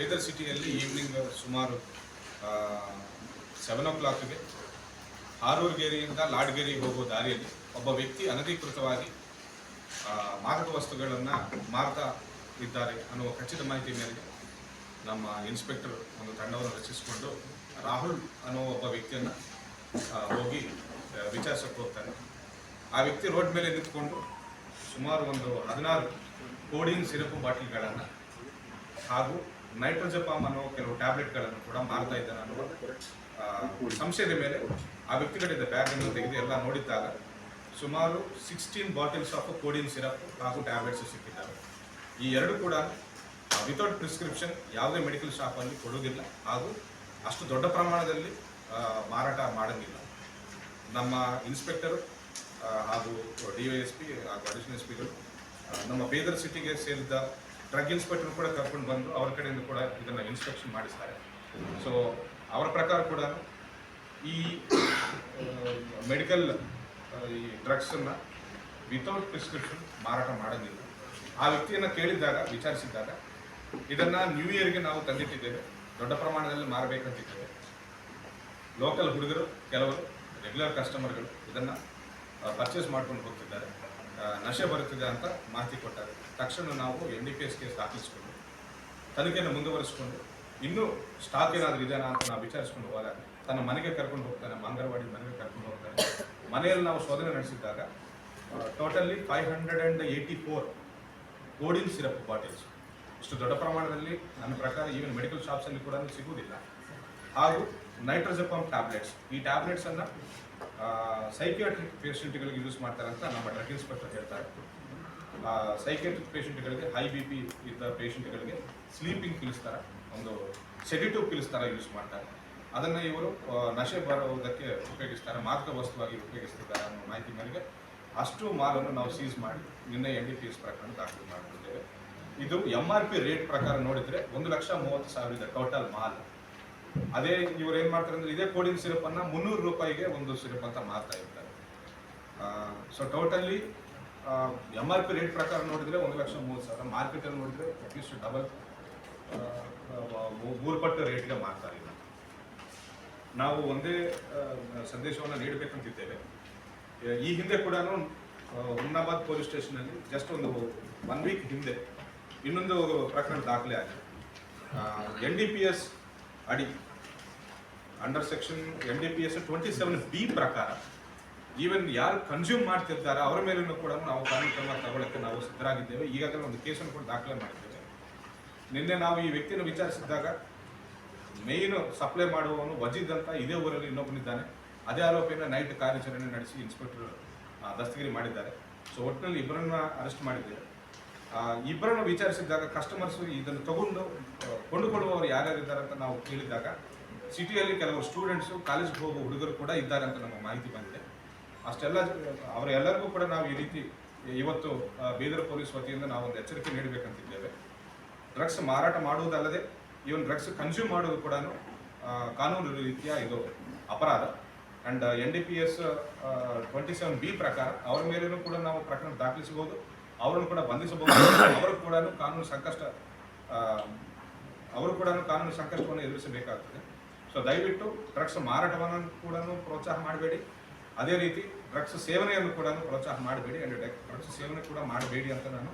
ಬೇದರ್ ಸಿಟಿಯಲ್ಲಿ ಈವ್ನಿಂಗ್ ಸುಮಾರು ಸೆವೆನ್ ಓ ಕ್ಲಾಕ್ಗೆ ಹಾರೂರ್ಗೇರಿಯಿಂದ ಲಾಡ್ಗೇರಿಗೆ ಹೋಗೋ ದಾರಿಯಲ್ಲಿ ಒಬ್ಬ ವ್ಯಕ್ತಿ ಅನಧಿಕೃತವಾಗಿ ಮಾದಕ ವಸ್ತುಗಳನ್ನು ಮಾರ್ತಾ ಇದ್ದಾರೆ ಅನ್ನುವ ಖಚಿತ ಮಾಹಿತಿ ಮೇರೆಗೆ ನಮ್ಮ ಇನ್ಸ್ಪೆಕ್ಟರ್ ಒಂದು ತಂಡವನ್ನು ರಚಿಸಿಕೊಂಡು ರಾಹುಲ್ ಅನ್ನೋ ಒಬ್ಬ ವ್ಯಕ್ತಿಯನ್ನು ಹೋಗಿ ವಿಚಾರಿಸಕ್ಕೆ ಹೋಗ್ತಾರೆ. ಆ ವ್ಯಕ್ತಿ ರೋಡ್ ಮೇಲೆ ನಿಂತ್ಕೊಂಡು ಸುಮಾರು ಒಂದು ಹದಿನಾರು ಕೋಡಿನ್ ಸಿರಪು ಬಾಟಲ್ಗಳನ್ನು ಹಾಗೂ ನೈಟ್ರೋಜಪಾಮ್ ಅನ್ನೋ ಕೆಲವು ಟ್ಯಾಬ್ಲೆಟ್ಗಳನ್ನು ಕೂಡ ಮಾರ್ತಾ ಇದ್ದಾನೆ ಅನ್ನುವ ಸಂಶಯದ ಮೇಲೆ ಆ ವ್ಯಕ್ತಿಗಳಿಂದ ಬ್ಯಾಗ್ ಅನ್ನು ತೆಗೆದು ಎಲ್ಲ ನೋಡಿದ್ದಾಗ ಸುಮಾರು sixteen bottles of codeine syrup ಹಾಗೂ ಟ್ಯಾಬ್ಲೆಟ್ಸ್ ಸಿಕ್ಕಿದ್ದಾವೆ. ಈ ಎರಡು ಕೂಡ ವಿತೌಟ್ ಪ್ರಿಸ್ಕ್ರಿಪ್ಷನ್ ಯಾವುದೇ ಮೆಡಿಕಲ್ ಶಾಪಲ್ಲಿ ಕೊಡೋದಿಲ್ಲ ಹಾಗೂ ಅಷ್ಟು ದೊಡ್ಡ ಪ್ರಮಾಣದಲ್ಲಿ ಮಾರಾಟ ಮಾಡೋದಿಲ್ಲ ನಮ್ಮ ಇನ್ಸ್ಪೆಕ್ಟರ್ ಹಾಗೂ ಡಿ ವೈ ಎಸ್ ಪಿ ಹಾಗೂ ಅಡಿಷನಲ್ ಎಸ್ ಪಿಗಳು ನಮ್ಮ ಬೇದರ್ ಸಿಟಿಗೆ ಸೇರಿದ ಡ್ರಗ್ ಇನ್ಸ್ಪೆಕ್ಟರ್ ಕೂಡ ಕರ್ಕೊಂಡು ಬಂದು ಅವರ ಕಡೆಯಿಂದ ಕೂಡ ಇದನ್ನು ಇನ್ಸ್ಪೆಕ್ಷನ್ ಮಾಡಿಸ್ತಾರೆ. ಸೊ ಅವರ ಪ್ರಕಾರ ಕೂಡ ಈ ಮೆಡಿಕಲ್ ಈ ಡ್ರಗ್ಸನ್ನು ವಿತೌಟ್ ಪ್ರಿಸ್ಕ್ರಿಪ್ಷನ್ ಮಾರಾಟ ಮಾಡೋದಿಲ್ಲ. ಆ ವ್ಯಕ್ತಿಯನ್ನು ಕೇಳಿದ್ದಾಗ, ವಿಚಾರಿಸಿದ್ದಾಗ ಇದನ್ನು ನ್ಯೂ ಇಯರ್ಗೆ ನಾವು ತಂದಿಟ್ಟಿದ್ದೇವೆ. ದೊಡ್ಡ ಪ್ರಮಾಣದಲ್ಲಿ ಮಾರಬೇಕಂತಿದ್ದೇವೆ. ಲೋಕಲ್ ಹುಡುಗರು, ಕೆಲವರು ರೆಗ್ಯುಲರ್ ಕಸ್ಟಮರ್ಗಳು ಇದನ್ನು ಪರ್ಚೇಸ್ ಮಾಡ್ಕೊಂಡು ಹೋಗ್ತಿದ್ದಾರೆ. ನಶೆ ಬರುತ್ತಿದೆ ಅಂತ ಮಾಹಿತಿ ಕೊಟ್ಟಾರೆ. ತಕ್ಷಣ ನಾವು N D P S case ದಾಖಲಿಸಿಕೊಂಡು ತನಿಖೆಯನ್ನು ಮುಂದುವರಿಸಿಕೊಂಡು, ಇನ್ನೂ ಸ್ಟಾಕ್ ಏನಾದರೂ ಇದೆಯಾ ಅಂತ ನಾವು ವಿಚಾರಿಸ್ಕೊಂಡು ಹೋದಾಗ, ತನ್ನ ಮನೆಗೆ ಕರ್ಕೊಂಡು ಹೋಗ್ತಾನೆ ಮಂಗರವಾಡಿ ಮನೆಗೆ ಕರ್ಕೊಂಡು ಹೋಗ್ತಾನೆ. ಮನೆಯಲ್ಲಿ ನಾವು ಶೋಧನೆ ನಡೆಸಿದಾಗ totally five hundred and eighty four codeine syrup bottles ಇಷ್ಟು ದೊಡ್ಡ ಪ್ರಮಾಣದಲ್ಲಿ ನನ್ನ ಪ್ರಕಾರ ಈವನ್ ಮೆಡಿಕಲ್ ಶಾಪ್ಸಲ್ಲಿ ಕೂಡ ಸಿಗುವುದಿಲ್ಲ. ಹಾಗೂ ನೈಟ್ರೋಜಪಮ್ ಟ್ಯಾಬ್ಲೆಟ್ಸ್ ಈ ಟ್ಯಾಬ್ಲೆಟ್ಸನ್ನು ಸೈಕಿಯಾಟ್ರಿಕ್ ಪೇಷಂಟ್ಗಳಿಗೆ ಯೂಸ್ ಮಾಡ್ತಾರೆ ಅಂತ ನಮ್ಮ ಡ್ರಗ್ ಇನ್ಸ್ಪೆಕ್ಟರ್ ಹೇಳ್ತಾರೆ. ಸೈಕಿಯಾಟ್ರಿಕ್ ಪೇಷಂಟ್ಗಳಿಗೆ ಹೈ ಬಿ ಪಿ ಇದ್ದ ಪೇಷಂಟ್ಗಳಿಗೆ ಸ್ಲೀಪಿಂಗ್ ಪಿಲ್ಸ್ ಥರ ಒಂದು ಸೆಡಿಟಿವ್ ಪಿಲ್ಸ್ ಥರ ಯೂಸ್ ಮಾಡ್ತಾರೆ. ಅದನ್ನು ಇವರು ನಶೆ ಬರೋದಕ್ಕೆ ಉಪಯೋಗಿಸ್ತಾರೆ, ಮಾದಕ ವಸ್ತುವಾಗಿ ಉಪಯೋಗಿಸ್ತಿದ್ದಾರೆ ಅನ್ನೋ ಮಾಹಿತಿ ಮೇರೆಗೆ ಅಷ್ಟು ಮಾಲನ್ನು ನಾವು ಸೀಸ್ ಮಾಡಿ, ನಿನ್ನೆ ಎನ್ ಡಿ ಪಿ ಎಸ್ ಪ್ರಕರಣ ದಾಖಲು ಮಾಡಿಕೊಂಡಿದ್ದೇವೆ ಇದು ಎಂ ಆರ್ ಪಿ ರೇಟ್ ಪ್ರಕಾರ ನೋಡಿದರೆ ಒಂದು ಲಕ್ಷ ಮೂವತ್ತು ಸಾವಿರದ ಟೋಟಲ್ ಮಾಲ್. ಅದೇ ಇವ್ರು ಏನು ಮಾಡ್ತಾರೆ ಅಂದ್ರೆ ಇದೇ ಕೋಡಿನ್ ಸಿರಪ್ ಅನ್ನ ಮುನ್ನೂರು ರೂಪಾಯಿಗೆ ಒಂದು ಸಿರಪ್ ಅಂತ ಮಾರ್ತಾ ಇರ್ತಾರೆ. So totally M R P rate ಪ್ರಕಾರ ನೋಡಿದ್ರೆ ಒಂದು ಲಕ್ಷ ಮೂವತ್ತು ಸಾವಿರ. ಮಾರ್ಕೆಟಲ್ಲಿ ನೋಡಿದ್ರೆ ಅಟ್ಲೀಸ್ಟ್ ಡಬಲ್ ಮೂರು ಪಟ್ಟು ರೇಟ್ಗೆ ಮಾರ್ತಾರೆ ನಾವು ಒಂದೇ ಸಂದೇಶವನ್ನು ನೀಡಬೇಕಂತಿದ್ದೇವೆ. ಈ ಹಿಂದೆ ಕೂಡ ಹುಮ್ನಾಬಾದ್ ಪೊಲೀಸ್ ಸ್ಟೇಷನಲ್ಲಿ ಜಸ್ಟ್ ಒಂದು ಒನ್ ವೀಕ್ ಹಿಂದೆ ಇನ್ನೊಂದು ಪ್ರಕರಣ ದಾಖಲೆ ಆಗಿದೆ. ಎನ್ ಡಿ ಪಿ ಎಸ್ ಅಡಿ under section N D P S twenty seven B ಪ್ರಕಾರ ಈವನ್ ಯಾರು ಕನ್ಸ್ಯೂಮ್ ಮಾಡ್ತಿರ್ತಾರೋ ಅವರ ಮೇಲೂ ಕೂಡ ನಾವು ಕಾನೂನು ಕ್ರಮ ತಗೊಳ್ಳೋಕ್ಕೆ ನಾವು ಸಿದ್ಧರಾಗಿದ್ದೇವೆ. ಈಗಾಗಲೇ ಒಂದು ಕೇಸನ್ನು ಕೂಡ ದಾಖಲೆ ಮಾಡಿದ್ದೇವೆ. ನಿನ್ನೆ ನಾವು ಈ ವ್ಯಕ್ತಿಯನ್ನು ವಿಚಾರಿಸಿದಾಗ ಮೇಯ್ನ್ ಸಪ್ಲೈ ಮಾಡುವವನು ವಜೀದ್ ಅಂತ ಇದೇ ಊರಲ್ಲಿ ಇನ್ನೊಬ್ಬನಿದ್ದಾನೆ. ಅದೇ ಆರೋಪಿಯನ್ನು ನೈಟ್ ಕಾರ್ಯಾಚರಣೆ ನಡೆಸಿ ಇನ್ಸ್ಪೆಕ್ಟರ್ ದಸ್ತಗಿರಿ ಮಾಡಿದ್ದಾರೆ. ಸೊ ಒಟ್ಟಿನಲ್ಲಿ ಇಬ್ಬರನ್ನ ಅರೆಸ್ಟ್ ಮಾಡಿದ್ದೇವೆ. ಇಬ್ಬರನ್ನು ವಿಚಾರಿಸಿದಾಗ ಕಸ್ಟಮರ್ಸ್ ಇದನ್ನು ತಗೊಂಡು ಕೊಂಡುಕೊಳ್ಳುವವರು ಯಾರ್ಯಾರು ಇದ್ದಾರೆ ಅಂತ ನಾವು ಕೇಳಿದಾಗ, ಸಿಟಿಯಲ್ಲಿ ಕೆಲವರು ಸ್ಟೂಡೆಂಟ್ಸು ಕಾಲೇಜ್ಗೆ ಹೋಗುವ ಹುಡುಗರು ಕೂಡ ಇದ್ದಾರೆ ಅಂತ ನಮಗೆ ಮಾಹಿತಿ ಬಂದಿದೆ. ಅಷ್ಟೆಲ್ಲ, ಅವರೆಲ್ಲರಿಗೂ ಕೂಡ ನಾವು ಈ ರೀತಿ, ಇವತ್ತು ಬೀದರ್ ಪೊಲೀಸ್ ವತಿಯಿಂದ ನಾವು ಒಂದು ಎಚ್ಚರಿಕೆ ನೀಡಬೇಕಂತಿದ್ದೇವೆ. ಡ್ರಗ್ಸ್ ಮಾರಾಟ ಮಾಡುವುದಲ್ಲದೆ ಇವನ್ ಡ್ರಗ್ಸ್ ಕನ್ಸ್ಯೂಮ್ ಮಾಡೋದು ಕೂಡ ಕಾನೂನು ರೀತಿಯ ಇದು ಅಪರಾಧ. And N D P S twenty seven B ಪ್ರಕಾರ, ಅವರ ಮೇಲೂ ಕೂಡ ನಾವು ಪ್ರಕರಣ ದಾಖಲಿಸಬಹುದು. ಅವರನ್ನು ಕೂಡ ಬಂಧಿಸಬಹುದು. ಅವರು ಕೂಡ ಕಾನೂನು ಸಂಕಷ್ಟ ಅವರು ಕೂಡ ಕಾನೂನು ಸಂಕಷ್ಟವನ್ನು ಎದುರಿಸಬೇಕಾಗ್ತದೆ. ಸೊ ದಯವಿಟ್ಟು ಡ್ರಗ್ಸ್ ಮಾರಾಟವನ್ನು ಕೂಡ ಪ್ರೋತ್ಸಾಹ ಮಾಡಬೇಡಿ. ಅದೇ ರೀತಿ ಡ್ರಗ್ಸ್ ಸೇವನೆಯನ್ನು ಕೂಡ ಪ್ರೋತ್ಸಾಹ ಮಾಡಬೇಡಿ. ಆ್ಯಂಡ್ ಡ್ರಗ್ಸ್ ಸೇವನೆ ಕೂಡ ಮಾಡಬೇಡಿ ಅಂತ ನಾನು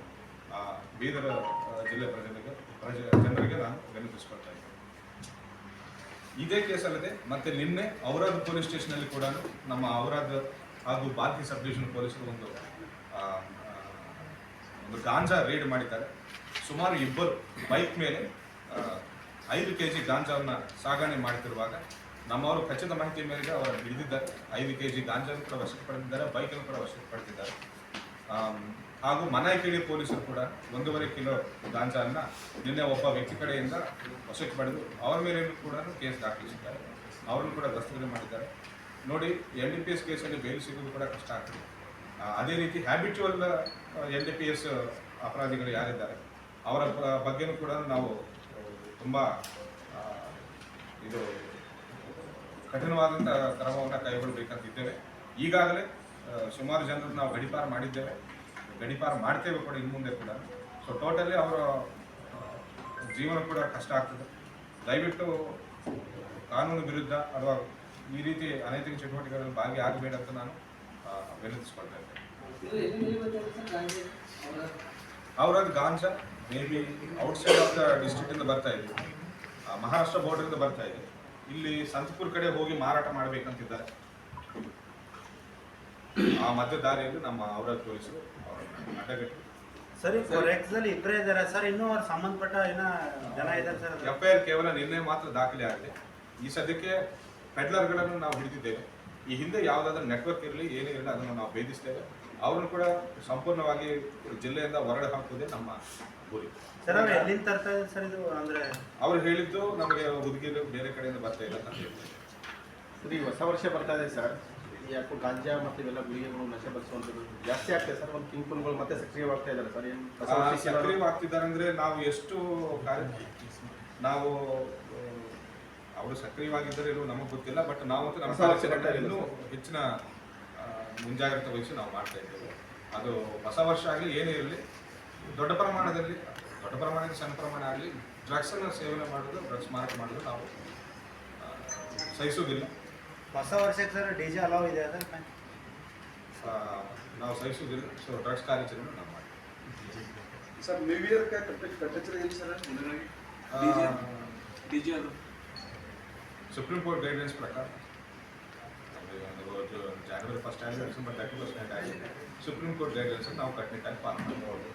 ಬೀದರ್ ಜಿಲ್ಲೆ ಪ್ರಜೆಗಳಿಗೆ, ಪ್ರಜೆ, ಜನರಿಗೆ ನಾನು ವಿನಂತಿಸ್ಕೊಳ್ತಾ ಇದ್ದೇನೆ. ಇದೇ ಕೇಸಲ್ಲದೆ ಮತ್ತೆ ನಿನ್ನೆ ಔರಾದ್ ಪೊಲೀಸ್ ಸ್ಟೇಷನಲ್ಲಿ ಕೂಡ ನಮ್ಮ ಔರಾದ್ ಹಾಗೂ ಬಾಕಿ ಸಬ್ ಡಿವಿಷನ್ ಪೊಲೀಸರು ಒಂದು ಒಂದು ಗಾಂಜಾ ರೇಡ್ ಮಾಡಿದ್ದಾರೆ. ಸುಮಾರು ಇಬ್ಬರು ಬೈಕ್ ಮೇಲೆ ಐದು ಕೆ ಜಿ ಗಾಂಜಾವನ್ನು ಸಾಗಣೆ ಮಾಡುತ್ತಿರುವಾಗ ನಮ್ಮವರು ಖಚಿತ ಮಾಹಿತಿ ಮೇರೆಗೆ ಅವರು ಹಿಡಿದಿದ್ದಾರೆ. ಐದು ಕೆ ಜಿ ಗಾಂಜಾವನ್ನು ಕೂಡ ವಶಕ್ಕೆ ಪಡೆದಿದ್ದಾರೆ ಬೈಕನ್ನು ಕೂಡ ವಶಕ್ಕೆ ಪಡೆದಿದ್ದಾರೆ. ಹಾಗೂ ಮನಾಯಿಕೇಳಿ ಪೊಲೀಸರು ಕೂಡ ಒಂದೂವರೆ ಕಿಲೋ ಗಾಂಜಾನ್ನ ನಿನ್ನೆ ಒಬ್ಬ ವ್ಯಕ್ತಿ ಕಡೆಯಿಂದ ವಶಕ್ಕೆ ಪಡೆದು ಅವರ ಮೇಲೆ ಕೂಡ ಕೇಸ್ ದಾಖಲಿಸಿದ್ದಾರೆ. ಅವರನ್ನು ಕೂಡ ದಸ್ತಗಿರಿ ಮಾಡಿದ್ದಾರೆ. ನೋಡಿ ಎನ್ ಡಿ ಪಿ ಎಸ್ ಕೇಸಲ್ಲಿ ಬೇಲ್ ಸಿಗೋದು ಕೂಡ ಕಷ್ಟ ಆಗ್ತದೆ. ಅದೇ ರೀತಿ habitual N D P S ಅಪರಾಧಿಗಳು ಯಾರಿದ್ದಾರೆ, ಅವರ ಬಗ್ಗೆನೂ ಕೂಡ ನಾವು ತುಂಬ ಇದು ಕಠಿಣವಾದಂಥ ಕ್ರಮವನ್ನು ಕೈಗೊಳ್ಳಬೇಕಂತಿದ್ದೇವೆ ಈಗಾಗಲೇ ಸುಮಾರು ಜನರು ನಾವು ಗಡಿಪಾರ ಮಾಡಿದ್ದೇವೆ. ಗಡಿಪಾರ ಮಾಡ್ತೇವೆ ಕೂಡ ಇನ್ನು ಮುಂದೆ ಕೂಡ. ಸೊ ಟೋಟಲಿ ಅವರ ಜೀವನ ಕೂಡ ಕಷ್ಟ ಆಗ್ತದೆ. ದಯವಿಟ್ಟು ಕಾನೂನು ವಿರುದ್ಧ ಅಥವಾ ಈ ರೀತಿ ಅನೈತಿಕ ಚಟುವಟಿಕೆಗಳಲ್ಲಿ ಭಾಗಿಯಾಗಬೇಡ ಅಂತ ನಾನು ವಿನಂತಿಸ್ಕೊಳ್ತಾ ಇದ್ದೇನೆ. ಗಾಂಜಾ ಅವರ ಅವರದ್ದು ganja may be outside of the ಡಿಸ್ಟ್ರಿಕ್ಟಿಂದ ಬರ್ತಾ ಇದೆ. ಮಹಾರಾಷ್ಟ್ರ ಮಹಾರಾಷ್ಟ್ರ ಬಾರ್ಡರಿಂದ ಬರ್ತಾ ಇದೆ. ಇಲ್ಲಿ ಸಂತಪುರ್ ಕಡೆ ಹೋಗಿ ಮಾರಾಟ ಮಾಡಬೇಕಂತಿದ್ದಾರೆ. ಆ ಮಧ್ಯ ದಾರಿಯಲ್ಲಿ ನಮ್ಮ ಅವರ ಪೊಲೀಸರು ಅವರನ್ನ ಅಡ್ಡಗಟ್ಟಿ ಸರಿ ಫಾರ್ ಫಾರೆಕ್ಸ್ ಅಲ್ಲಿ ಇಬ್ಬರೇ ಇದ್ದಾರೆ. ಸರ್ ಇನ್ನೂ ಅವ್ರ ಸಂಬಂಧಪಟ್ಟ ಏನ ಜನ ಇದ್ದಾರೆ ಸರ್ ಎಫ್ ಐ ಆರ್ ಕೇವಲ ನಿನ್ನೆ ಮಾತ್ರ ದಾಖಲೆ ಆಗಿದೆ. ಈ ಸದ್ಯಕ್ಕೆ ಪೆಡ್ಲರ್ಗಳನ್ನು ನಾವು ಹಿಡಿದಿದ್ದೇವೆ. ಈ ಹಿಂದೆ ಯಾವುದಾದ್ರೂ ನೆಟ್ವರ್ಕ್ ಇರಲಿ ಏನೇ ಇರಲಿ ಅದನ್ನು ನಾವು ಭೇದಿಸ್ತೇವೆ ಅವ್ರನ್ನ ಕೂಡ ಸಂಪೂರ್ಣವಾಗಿ ಜಿಲ್ಲೆಯಿಂದ ಹೊರಡೆ ಹಾಕುವುದೇ ನಮ್ಮ ಗುರಿ ಸರ್ ಅವ್ರು ಎಲ್ಲಿಂದ ತರ್ತಾ ಇದ್ದಾರೆ ಸರ್ ಇದು? ಅಂದ್ರೆ ಅವ್ರು ಹೇಳಿದ್ದು ನಮಗೆ ಹುಡುಗಿರು ಬೇರೆ ಕಡೆಯಿಂದ ಬರ್ತಾ ಇಲ್ಲ ಅಂತ ಹೇಳ್ತಾರೆ. ಸರ್ ಈ ಹೊಸ ವರ್ಷ ಬರ್ತಾ ಇದೆ ಸರ್ ಯಾಕೋ ಗಾಂಜಾ ಮತ್ತು ಇವೆಲ್ಲ ಗುಳಿಗೆಗಳು ನಶೆ ಬರಿಸುವಂಥದ್ದು ಜಾಸ್ತಿ ಆಗ್ತದೆ ಸರ್ ಒಂದು ಕಿಂಕುಲ್ಗಳು ಮತ್ತೆ ಸಕ್ರಿಯವಾಗ್ತಾ ಇದ್ದಾರೆ ಸರ್ ಏನು ಸಕ್ರಿಯವಾಗ್ತಿದ್ದಾರೆ ಅಂದ್ರೆ ನಾವು ಎಷ್ಟು ಕಾರ್ಯ ನಾವು ಅವರು ಸಕ್ರಿಯವಾಗಿದ್ದರೆ ಇಲ್ಲವೋ ನಮಗೆ ಗೊತ್ತಿಲ್ಲ ಬಟ್ ನಾವಂತೂ ನಮ್ಮ ಇದೆ ಇನ್ನೂ ಹೆಚ್ಚಿನ ಮುಂಜಾಗ್ರತೆ ವಹಿಸಿ ನಾವು ಮಾಡ್ತಾ ಇದ್ದೇವೆ. ಅದು ಹೊಸ ವರ್ಷ ಆಗಲಿ ಏನೇ ಇರಲಿ ದೊಡ್ಡ ಪ್ರಮಾಣದಲ್ಲಿ ದೊಡ್ಡ ಪ್ರಮಾಣದಲ್ಲಿ ಸಣ್ಣ ಪ್ರಮಾಣ ಆಗಲಿ ಡ್ರಗ್ಸನ್ನು ಸೇವನೆ ಮಾಡೋದು ಡ್ರಗ್ಸ್ ಮಾರಾಟ ಮಾಡೋದು ನಾವು ಸಹಿಸೋದಿಲ್ಲ ಹೊಸ ವರ್ಷಕ್ಕೆ ಸರ್ ಡಿ ಜೆ ಅಲಾವ್ ಇದೆ ಅದನ್ನು ಆ, ನಾವು ಸಹಿಸೋದಿಲ್ಲ ಸೊ ಡ್ರಗ್ಸ್ ಕಾರ್ಯಾಚರಣೆ ನಾವು ಮಾಡ್ತೀವಿ. ಸರ್ ನ್ಯೂ ಇಯರ್ ಕಟ್ಟೆಚ್ಚರ ಏನು ಸರ್ ಡಿ ಜೆ ಅದು? ಸುಪ್ರೀಂ ಕೋರ್ಟ್ ಗೈಡ್ಲೈನ್ಸ್ ಪ್ರಕಾರ. ಜನವರಿ ಫಸ್ಟ್ ಆಗಿದೆ ಡಿಸೆಂಬರ್ ತರ್ಟಿ ಫಸ್ಟ್ ಆಗಿದೆ ಸುಪ್ರೀಂ ಕೋರ್ಟ್ ಗೈಡ್ಲೈನ್ಸ್ ನಾವು ಕಟ್ಟುನಿಟ್ಟಾಗಿ ಪಾಲನೆ ಮಾಡ್ಬೋದು.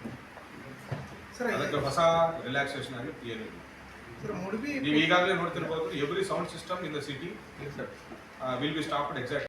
ಸರ್ ಅದಕ್ಕೆ ಹೊಸ ರಿಲ್ಯಾಕ್ಸೇಷನ್ ಆಗಿ ಮುಡುಬಿ ನೀವು ಈಗಾಗಲೇ ನೋಡ್ತಿರ್ಬೋದು every sound system in the city will be stopped exact